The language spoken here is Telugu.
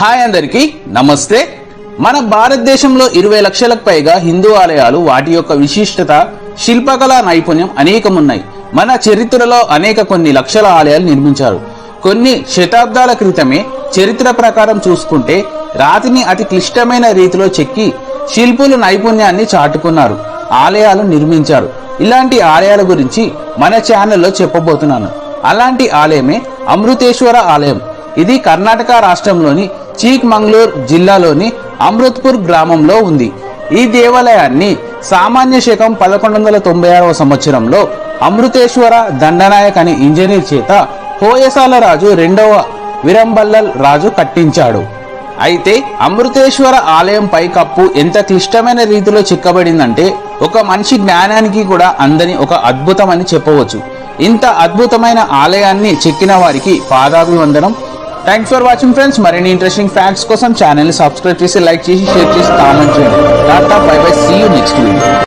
హాయ్ అందరికీ నమస్తే. మన భారతదేశంలో ఇరవై లక్షలకు పైగా హిందూ ఆలయాలు వాటి యొక్క విశిష్టత శిల్పకళా నైపుణ్యం అనేకమున్నాయి. మన చరిత్రలో అనేక కొన్ని లక్షల ఆలయాలు నిర్మించారు. కొన్ని శతాబ్దాల క్రితమే చరిత్ర ప్రకారం చూసుకుంటే రాతిని అతి క్లిష్టమైన రీతిలో చెక్కి శిల్పులు నైపుణ్యాన్ని చాటుకున్నారు ఆలయాలు నిర్మించారు. ఇలాంటి ఆలయాల గురించి మన ఛానల్లో చెప్పబోతున్నాను. అలాంటి ఆలయమే అమృతేశ్వర ఆలయం. ఇది కర్ణాటక రాష్ట్రంలోని చీక్మంగళూర్ జిల్లాలోని అమృత్పూర్ గ్రామంలో ఉంది. ఈ దేవాలయాన్ని సామాన్య శకం పదకొండు వందల తొంభై ఆరవ సంవత్సరంలో అమృతేశ్వర దండనాయక్ అనే ఇంజనీర్ చేత హోయసాల రాజు రెండవ విరంబల్లల్ రాజు కట్టించాడు. అయితే అమృతేశ్వర ఆలయం పైకప్పు ఎంత క్లిష్టమైన రీతిలో చిక్కబడిందంటే ఒక మనిషి జ్ఞానానికి కూడా అందని ఒక అద్భుతం అని చెప్పవచ్చు. ఇంత అద్భుతమైన ఆలయాన్ని చెక్కిన వారికి పాదాభివందనం థ్యాంక్స్ ఫర్ వాచింగ్ ఫ్రెండ్స్ మరిన్ని ఇంట్రెస్టింగ్ ఫ్యాక్ట్స్ కోసం ఛానల్ని సబ్స్క్రైబ్ చేసి లైక్ చేసి షేర్ చేసి కామెంట్ చేయండి. Tata bye bye see you next video